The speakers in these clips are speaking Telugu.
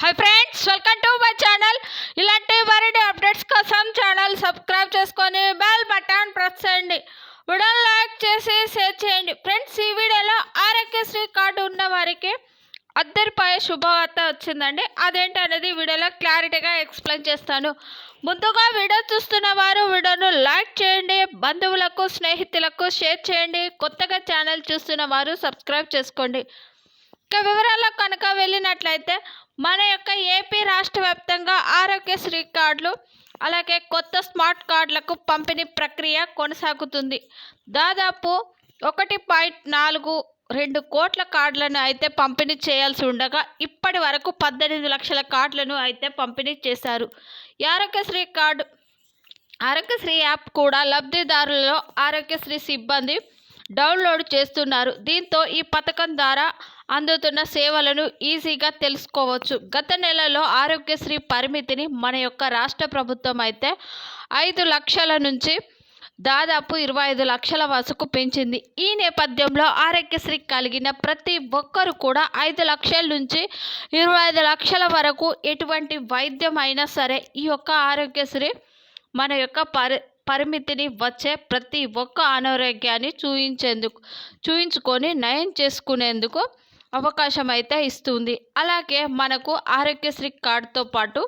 Hi friends welcome to my channel ఇలాంటి మరిన్ని అప్డేట్స్ కోసం ఛానల్ సబ్స్క్రైబ్ చేసుకొని బెల్ బటన్ ప్రెస్ చేయండి. వీడియోని లైక్ చేసి షేర్ చేయండి. ఫ్రెండ్స్ ఈ వీడియోలో ఆరోగ్యశ్రీ కార్డు ఉన్న వారికి అద్దరిపై శుభవార్త వచ్చిందండి. అదేంటి అనేది వీడియోలో క్లారిటీగా ఎక్స్ప్లెయిన్ చేస్తాను. ముందుగా వీడియో చూస్తున్న వారు వీడియోను లైక్ చేయండి. బంధువులకు స్నేహితులకు షేర్ చేయండి. కొత్తగా ఛానల్ చూస్తున్న వారు సబ్స్క్రైబ్ చేసుకోండి. ఇక వివరాల్లో కనుక వెళ్ళినట్లయితే మన యొక్క ఏపీ రాష్ట్ర వ్యాప్తంగా ఆరోగ్యశ్రీ కార్డులు అలాగే కొత్త స్మార్ట్ కార్డులకు పంపిణీ ప్రక్రియ కొనసాగుతుంది. దాదాపు ఒకటి పాయింట్ నాలుగు రెండు కోట్ల కార్డులను అయితే పంపిణీ చేయాల్సి ఉండగా ఇప్పటి వరకు పద్దెనిమిది లక్షల కార్డులను అయితే పంపిణీ చేశారు. ఈ ఆరోగ్యశ్రీ కార్డు ఆరోగ్యశ్రీ యాప్ కూడా లబ్ధిదారులలో ఆరోగ్యశ్రీ సిబ్బంది డౌన్లోడ్ చేస్తున్నారు. దీంతో ఈ పథకం ద్వారా అందుతున్న సేవలను ఈజీగా తెలుసుకోవచ్చు. గత నెలలో ఆరోగ్యశ్రీ పరిమితిని మన యొక్క రాష్ట్ర ప్రభుత్వం అయితే ఐదు లక్షల నుంచి దాదాపు ఇరవై ఐదు లక్షల వరకు పెంచింది. ఈ నేపథ్యంలో ఆరోగ్యశ్రీ కలిగిన ప్రతి ఒక్కరు కూడా ఐదు లక్షల నుంచి ఇరవై ఐదు లక్షల వరకు ఎటువంటి వైద్యం అయినా సరే ఈ యొక్క ఆరోగ్యశ్రీ మన యొక్క పరి పరిమితిని వచ్చే ప్రతి ఒక్క అనారోగ్యాన్ని చూయించేందుకు చూయించుకొని నయం చేసుకునేందుకు అవకాశం అయితే ఇస్తుంది. అలాగే మనకు ఆరోగ్యశ్రీ కార్డుతో పాటు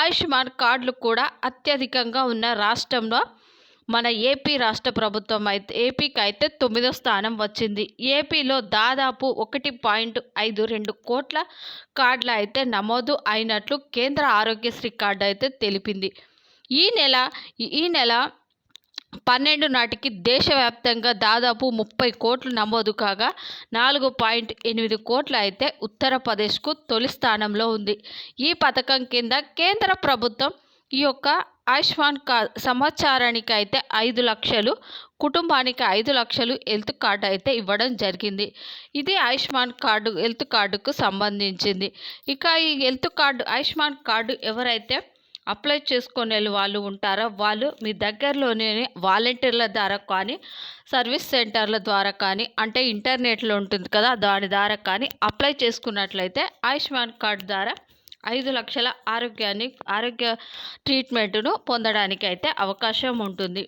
ఆయుష్మాన్ కార్డులు కూడా అత్యధికంగా ఉన్న రాష్ట్రంలో మన ఏపీ రాష్ట్ర ప్రభుత్వం అయితే ఏపీకి అయితే తొమ్మిదో స్థానం వచ్చింది. ఏపీలో దాదాపు ఒకటి పాయింట్ ఐదు రెండు కోట్ల కార్డులు అయితే నమోదు అయినట్లు కేంద్ర ఆరోగ్యశ్రీ కార్డు అయితే తెలిపింది. ఈ నెల ఈ నెల పన్నెండు నాటికి దేశవ్యాప్తంగా దాదాపు ముప్పై కోట్లు నమోదు కాగా నాలుగు పాయింట్ ఎనిమిది కోట్ల అయితే ఉత్తరప్రదేశ్కు తొలి స్థానంలో ఉంది. ఈ పథకం కింద కేంద్ర ప్రభుత్వం ఈ యొక్క ఆయుష్మాన్ కార్డ్ సంవత్సరానికి అయితే ఐదు లక్షలు కుటుంబానికి ఐదు లక్షలు హెల్త్ కార్డు అయితే ఇవ్వడం జరిగింది. ఇది ఆయుష్మాన్ కార్డు హెల్త్ కార్డుకు సంబంధించింది. ఇక ఈ హెల్త్ కార్డు ఆయుష్మాన్ కార్డు ఎవరైతే అప్లై చేసుకునే వాళ్ళు ఉంటారో? వాళ్ళు మీ దగ్గరలోనే వాలంటీర్ల ద్వారా కానీ సర్వీస్ సెంటర్ల ద్వారా కానీ అంటే ఇంటర్నెట్లో ఉంటుంది కదా దాని ద్వారా కానీ అప్లై చేసుకున్నట్లయితే ఆయుష్మాన్ కార్డు ద్వారా ఐదు లక్షల ఆరోగ్యాన్ని ఆరోగ్య ట్రీట్మెంట్ను పొందడానికి అయితే అవకాశం ఉంటుంది.